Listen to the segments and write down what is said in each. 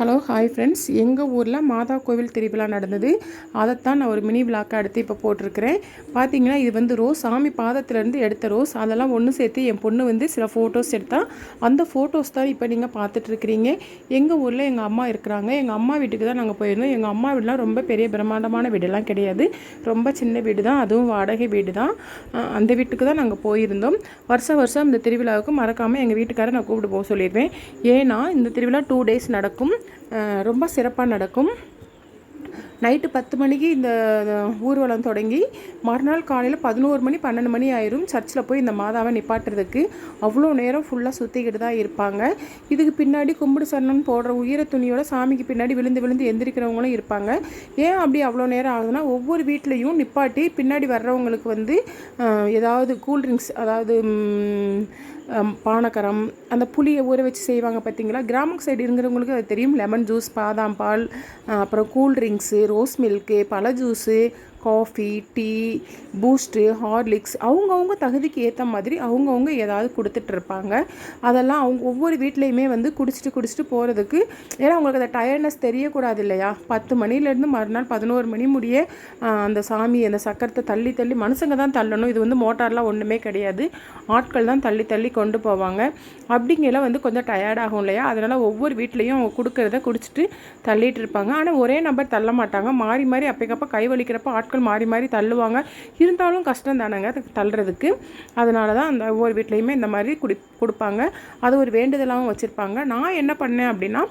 Hello hi friends. எங்கள் ஊரில் மாதா கோவில் திருவிழா நடந்தது. அதைத்தான் நான் ஒரு மினி விளாக்காக எடுத்து இப்போ போட்டிருக்கிறேன். பார்த்தீங்கன்னா இது வந்து ரோஸ் சாமி பாதத்துலேருந்து எடுத்த ரோஸ் அதெல்லாம் ஒன்று சேர்த்து என் பொண்ணு வந்து சில ஃபோட்டோஸ் எடுத்தால் அந்த ஃபோட்டோஸ் தான் இப்போ நீங்கள் பார்த்துட்ருக்கிறீங்க. எங்கள் ஊரில் எங்கள் அம்மா இருக்கிறாங்க. எங்கள் அம்மா வீட்டுக்கு தான் நாங்கள் போயிருந்தோம். எங்கள் அம்மா வீடுலாம் ரொம்ப பெரிய பிரம்மாண்டமான வீடெல்லாம் கிடையாது. ரொம்ப சின்ன வீடு தான் அதுவும் வாடகை வீடு தான் அந்த வீட்டுக்கு தான் நாங்கள் போயிருந்தோம். வருஷம் வருஷம் இந்த திருவிழாவுக்கு மறக்காமல் எங்கள் வீட்டுக்காரரை நான் கூப்பிட்டு போக சொல்லிடுவேன். ஏன்னா இந்த திருவிழா டூ டேஸ் நடக்கும். ரொம்ப சிறப்பாக நடக்கும். நைட்டு பத்து மணிக்கு இந்த ஊர்வலம் தொடங்கி மறுநாள் காலையில் பதினோரு மணி பன்னெண்டு மணி ஆயிரும். சர்ச்சில் போய் இந்த மாதாவை நிப்பாட்டுறதுக்கு. அவ்வளோ நேரம் ஃபுல்லாக சுற்றிக்கிட்டு தான் இருப்பாங்க. இதுக்கு பின்னாடி கும்பிடு சரணம் போடுற உயிர துணியோட சாமிக்கு பின்னாடி விழுந்து விழுந்து எந்திரிக்கிறவங்களும் இருப்பாங்க. ஏன் அப்படி அவ்வளோ நேரம் ஆகுதுன்னா ஒவ்வொரு வீட்லேயும் நிப்பாட்டி பின்னாடி வர்றவங்களுக்கு வந்து ஏதாவது கூல்ட்ரிங்க்ஸ் அதாவது பானக்கரம் அந்த புளியை ஊற வச்சு செய்வாங்க பார்த்தீங்களா? கிராம சைடு இருக்கிறவங்களுக்கு அது தெரியும். லெமன் ஜூஸ் பாதாம் பால் அப்புறம் கூல் ட்ரிங்க்ஸு ரோஸ் மில்க்கு பழ juice coffee tea boost Horlicks அவங்கவுங்க தகுதிக்கு ஏற்ற மாதிரி அவங்கவுங்க ஏதாவது கொடுத்துட்ருப்பாங்க அதெல்லாம் அவங்க ஒவ்வொரு வீட்லேயுமே வந்து குடிச்சிட்டு குடிச்சிட்டு போகிறதுக்கு ஏன்னா அவங்களுக்கு அந்த டயர்ட்னஸ் தெரியக்கூடாது இல்லையா? பத்து மணிலேருந்து மறுநாள் பதினோரு மணி முடிய அந்த சாமி அந்த சக்கரத்தை தள்ளி தள்ளி மனுஷங்க தான் தள்ளணும். இது வந்து மோட்டார்லாம் ஒன்றுமே கிடையாது. ஆட்கள் தான் தள்ளி தள்ளி கொண்டு போவாங்க. அப்படிங்கெல்லாம் வந்து கொஞ்சம் டயர்டாகும் இல்லையா? அதனால் ஒவ்வொரு வீட்லேயும் அவங்க கொடுக்குறத குடிச்சிட்டு தள்ளிட்டு இருப்பாங்க. ஆனால் ஒரே நம்பர் தள்ள மாட்டாங்க மாறி மாறி அப்பைக்கப்போ கை வலிக்கிறப்ப ஆட்கள் ஆட்கள் மாறி மாறி தள்ளுவாங்க. இருந்தாலும் கஷ்டம் தானேங்க தள்ளுறதுக்கு. அதனால தான் அந்த ஒவ்வொரு வீட்லேயுமே இந்த மாதிரி குடி கொடுப்பாங்க. அது ஒரு வேண்டுதலாகவும் வச்சுருப்பாங்க. நான் என்ன பண்ணேன் அப்படின்னா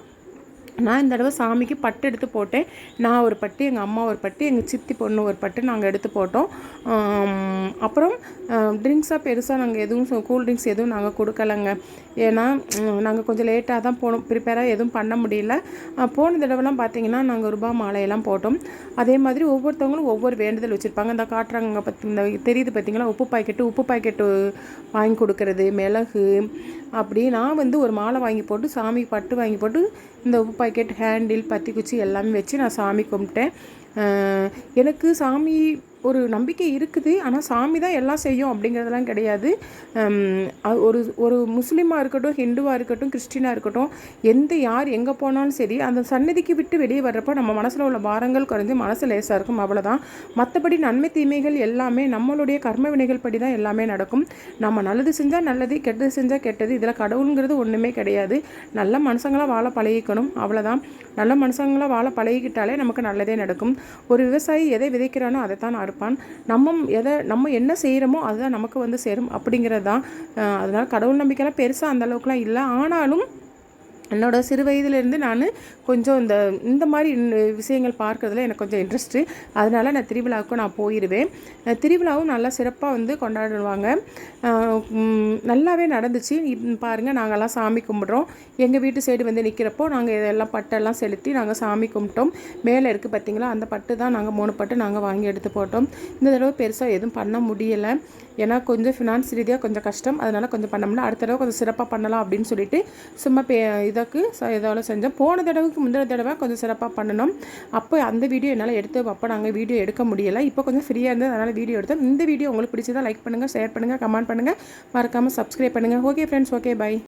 நான் இந்த தடவை சாமிக்கு பட்டு எடுத்து போட்டேன். நான் ஒரு பட்டு எங்கள் அம்மா ஒரு பட்டு எங்கள் சித்தி பொண்ணு ஒரு பட்டு நாங்கள் எடுத்து போட்டோம். அப்புறம் ட்ரிங்க்ஸாக பெருசாக நாங்கள் எதுவும் கூல் ட்ரிங்க்ஸ் எதுவும் நாங்கள் கொடுக்கலங்க. ஏன்னா நாங்கள் கொஞ்சம் லேட்டாக தான் போனோம். ப்ரிப்பேராக எதுவும் பண்ண முடியல. போன தடவைலாம் பார்த்தீங்கன்னா நாங்கள் ரூபா மாலையெல்லாம் போட்டோம். அதே மாதிரி ஒவ்வொருத்தவங்களும் ஒவ்வொரு வேண்டுதல் வச்சுருப்பாங்க. இந்த காட்டுறாங்க பற்றி இந்த தெரியுது பார்த்தீங்களா உப்பு பாக்கெட்டு உப்பு பாக்கெட்டு வாங்கி கொடுக்கறது மிளகு அப்படி நான் வந்து ஒரு மாலை வாங்கி போட்டு சாமி பட்டு வாங்கி போட்டு இந்த உப்பு பாக்கெட் ஹேண்டில் பத்தி குச்சி எல்லாமே வச்சு நான் சாமி கும்பிட்டேன். எனக்கு சாமி ஒரு நம்பிக்கை இருக்குது ஆனால் சாமி தான் எல்லாம் செய்யும் அப்படிங்கிறதெல்லாம் கிடையாது. ஒரு ஒரு முஸ்லீமாக இருக்கட்டும் ஹிந்துவாக இருக்கட்டும் கிறிஸ்டினாக இருக்கட்டும் எந்த யார் எங்கே போனாலும் சரி அந்த சன்னதிக்கு விட்டு வெளியே வர்றப்போ நம்ம மனசில் உள்ள பாரங்கள் குறைஞ்சி மனசு லேசாக இருக்கும் அவ்வளோதான் மற்றபடி நன்மை தீமைகள் எல்லாமே நம்மளுடைய கர்ம வினைகள் படி தான் எல்லாமே நடக்கும். நம்ம நல்லது செஞ்சால் நல்லது கெட்டது செஞ்சால் கெட்டது இதில் கடவுளுங்கிறது ஒன்றுமே கிடையாது. நல்ல மனுஷங்களாக வாழ பழகிக்கணும் அவ்வளோதான் நல்ல மனுஷங்களாக வாழ பழகிக்கிட்டாலே நமக்கு நல்லதே நடக்கும். ஒரு விவசாயி எதை விதைக்கிறானோ அதை தான் இருப்பான். நம்ம எதை நம்ம என்ன செய்கிறோமோ அதுதான் நமக்கு வந்து சேரும். அப்படிங்கிறது தான் அதனால் கடவுள் நம்பிக்கைலாம் பெருசாக அந்த அளவுக்குலாம் இல்லை. ஆனாலும் என்னோடய சிறு வயதுலேருந்து நான் கொஞ்சம் இந்த இந்த மாதிரி விஷயங்கள் பார்க்குறதுல எனக்கு கொஞ்சம் இன்ட்ரெஸ்ட்டு அதனால் நான் திருவிழாவுக்கும் நான் போயிடுவேன் திருவிழாவும் நல்லா சிறப்பாக வந்து கொண்டாடுவாங்க. நல்லாவே நடந்துச்சு. பாருங்கள் நாங்கள்லாம் சாமி கும்பிட்றோம். எங்கள் வீட்டு சைடு வந்து நிற்கிறப்போ நாங்கள் இதெல்லாம் பட்டெல்லாம் செலுத்தி நாங்கள் சாமி கும்பிட்டோம். மேலே இருக்குது பார்த்திங்களா அந்த பட்டு தான் நாங்கள் மூணு பட்டு நாங்கள் வாங்கி எடுத்து போட்டோம். இந்த தடவை பெருசாக எதுவும் பண்ண முடியலை. ஏன்னா கொஞ்சம் ஃபினான்ஸ் ரீதியாக கொஞ்சம் கஷ்டம். அதனால் கொஞ்சம் பண்ண அடுத்த தடவை கொஞ்சம் சிறப்பாக பண்ணலாம் அப்படின்னு சொல்லிட்டு சும்மா பே இதற்கு இதோட செஞ்சோம். போன தடவைக்கு முந்தின தடவை கொஞ்சம் சிறப்பாக பண்ணணும். அப்போ அந்த வீடியோ என்னால் எடுத்து அப்போ நாங்கள் வீடியோ எடுக்க முடியலை. இப்போ கொஞ்சம் ஃப்ரீயாக இருந்தது. அதனால் வீடியோ எடுத்தோம். இந்த வீடியோ உங்களுக்கு பிடிச்சதா லைக் பண்ணுங்கள் ஷேர் பண்ணுங்கள் கமெண்ட் பண்ணுங்கள் மறக்காமல் சப்ஸ்கிரைப் பண்ணுங்கள் ஓகே ஃப்ரெண்ட்ஸ் ஓகே பை